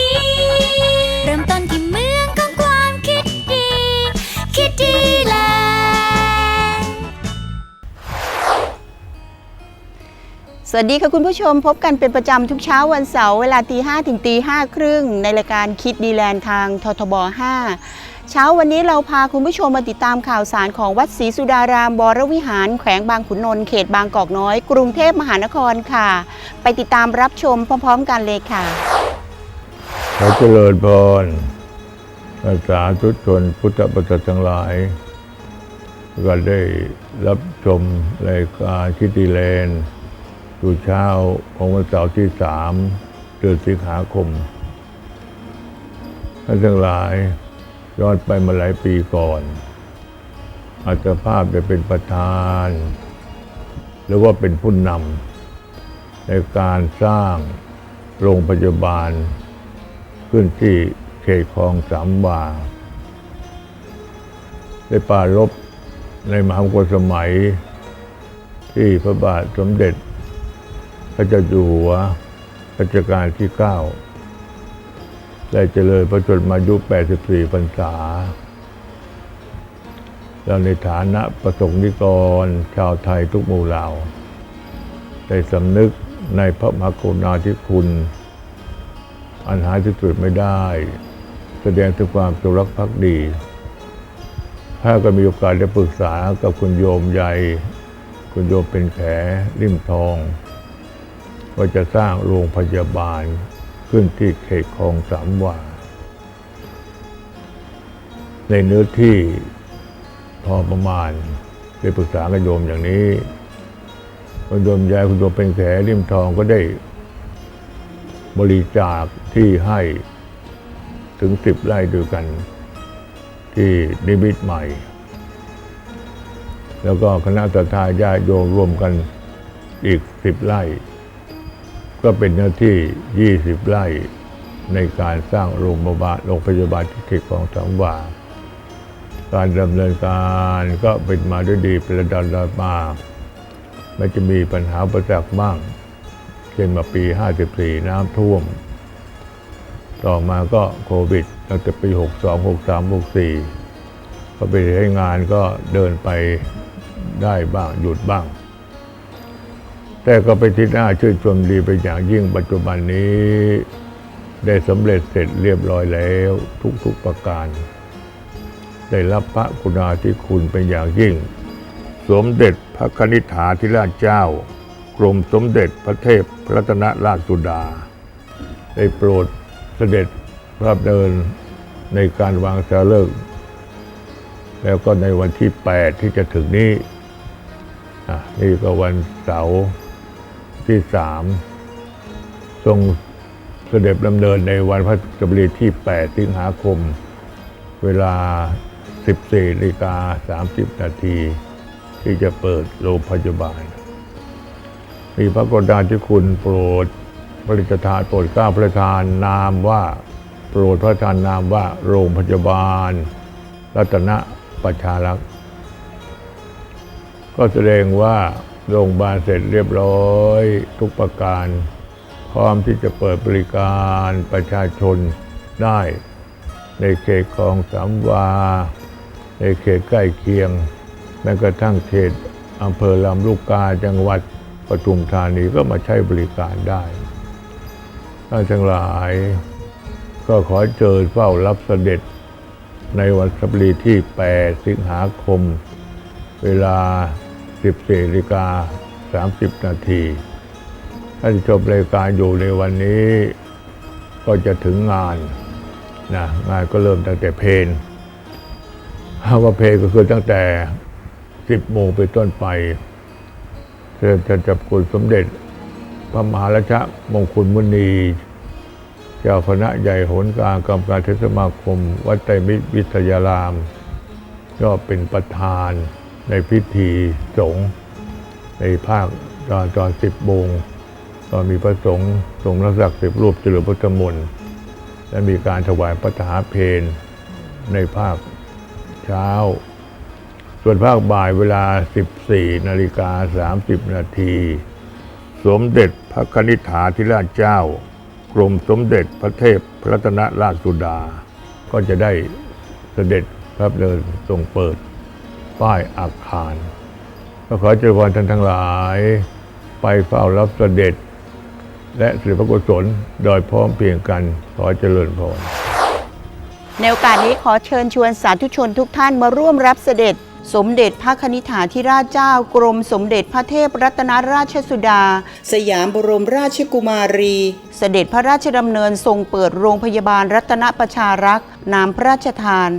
้ สวัสดีค่ะคุณผู้ชมพบกันเป็นประจำทุกเช้าวันเสาร์เวลาตีห้ถึงตีห้าครึ่งในรายการคิดดีแลนด์ทางททบ 5 เช้าวันนี้เราพาคุณผู้ชมมาติดตามข่าวสารของวัดศรีสุดารามบรวิหาร แขวงบางขุนนนท์เขตบางกอกน้อย กรุงเทพมหานครค่ะ ไปติดตามรับชมพร้อมๆกันเลยค่ะ ขอเจริญพรอาสาธุชนพุทธบริษัททั้งหลาย ก็ได้รับชมรายการคิดดีเลนดู สู่เช้าของวันเสาร์ที่สามเดือนสิงหาคมท่านทั้งหลายย้อนไปมาหลายปีก่อนอาจจะภาพจะเป็นประธาน หรือว่าเป็นผู้นำในการสร้างโรงพยาบาล ขึ้นที่เขตคลองสามวาได้ปรารบในมหามงคลสมัยที่พระบาทสมเด็จ พระเจ้าอยู่หัวรัชกาลที่ 9 ได้เจริญพระชนมายุ 84 พรรษา เราในฐานะประสงค์นิกร ชาวไทยทุกหมู่เหล่า ได้สำนึกในพระมหากรุณาธิคุณ อันหาที่สุดไม่ได้ แสดงถึงความจงรักภักดี ถ้าก็มีโอกาสได้ปรึกษากับคุณโยมใหญ่ คุณโยมเป็นแขริมทอง ว่าจะสร้างโรงพยาบาลขึ้นที่เขตคลองสามวา ในเนื้อที่พอประมาณได้ปรึกษากับโยมอย่างนี้คุณโยมใหญ่คุณโยมเป็นแขริมทองก็ได้บริจาคที่ให้ถึงสิบไร่ด้วยกัน ที่นิมิตใหม่ แล้วก็คณะสัตยาญาโยมรวมกันอีกสิบไร่ ก็เป็นเนื้อที่ 20 ไร่ในการสร้างโรงพยาบาลโรงพยาบาลที่เขตของสังวาการดำเนินการก็เป็นมาด้วยดีเป็นระดับระดับมาไม่จะมีปัญหาประจักษ์บ้างเช่นมาปี 54 น้ำท่วม ต่อมาก็โควิดตั้งแต่ปี 62 63 64ก็ไปให้งานก็เดินไปได้บ้างหยุดบ้าง แต่ก็ไปที่น่าชื่นชมดีไปอย่างยิ่งปัจจุบันนี้ ได้สำเร็จเสร็จเรียบร้อยแล้วทุกๆประการ ได้รับพระกุณาธิคุณเป็นอย่างยิ่ง สมเด็จพระคณิษฐาธิราชเจ้ากรมสมเด็จพระเทพรัตนราชสุดา ได้โปรดเสด็จพระเดินในการวางสาเลิก แล้วก็ในวันที่ 8 ที่จะถึงนี้ นี่ก็วันเสาร์ ที่สามทรงเสด็จดำเนินในวันพระจบรีที่ 8 สิงหาคม เวลา 14นาฬิกา30 นาทีที่จะเปิดโรงพยาบาล มีพระกรุณาธิคุณโปรดพระราชทานโปรดกล้าพระราชทานนามว่า โปรดพระราชทานนามว่าโรงพยาบาล รัตนประชารักษ์ก็แสดงว่า โรงพยาบาลเสร็จเรียบร้อย ทุกประการ พร้อมที่จะเปิดบริการประชาชนได้ ในเขตคลองสามวา ในเขตใกล้เคียงแม้กระทั่งเขตอำเภอลำลูกกาจังหวัดปทุมธานีก็มาใช้บริการได้ท่านทั้งหลาย ก็ขอเชิญเฝ้ารับเสด็จ ในวันสัปดาห์ที่ 8 สิงหาคม เวลา 14นาฬิกา30 นาทีท่านชมรายการอยู่ในวันนี้ก็จะถึงงานนะงานก็เริ่มตั้งแต่เพลนว่าเพลนก็คือตั้งแต่ 10 โมงไปต้นไปเจะจับคุณสมเด็จ พระมหาราชมงคลมุนี เจ้าคณะใหญ่โหนกลางกรรมการเทศสมาคม วัดไตรมิตรวิทยาราม ก็เป็นประธาน ในพิธีสงฆ์ในภาคตอนตอนสิบโมงก็มีพระสงฆ์ทรงรักษาสิบรูปเจริญพุทธมนต์และมีการถวายพระทหาเพลในภาคเช้า ส่วนภาคบ่ายเวลา 14นาฬิกา30 นาที สมเด็จพระคณิษฐาธิราชเจ้า กรมสมเด็จพระเทพพระรัตนราชสุดา ก็จะได้เสด็จพระเดินทรงเปิด ป้ายอาคารก็ขอเจริญพรท่านทั้งหลาย ไปเฝ้ารับเสด็จ และสิริพระกุศลโดยพร้อมเพรียงกันขอเจริญพรในโอกาสนี้ขอเชิญชวนสาธุชนทุกท่านมาร่วมรับเสด็จ สมเด็จพระคณิษฐาธิราชเจ้ากรมสมเด็จพระเทพรัตนราชสุดา สยามบรมราชกุมารี เสด็จพระราชดำเนินทรงเปิดโรงพยาบาลรัตนประชารักษ์นามพระราชทาน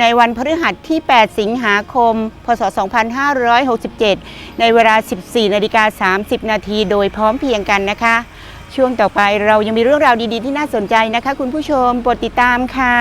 ในวันพฤหัสที่ 8 สิงหาคม พศ 2567 ในเวลา 14นาฬิกา30 นาทีโดยพร้อมเพียงกันนะคะ ช่วงต่อไปเรายังมีเรื่องราวดีๆ ที่น่าสนใจนะคะ คุณผู้ชมโปรดติดตามค่ะ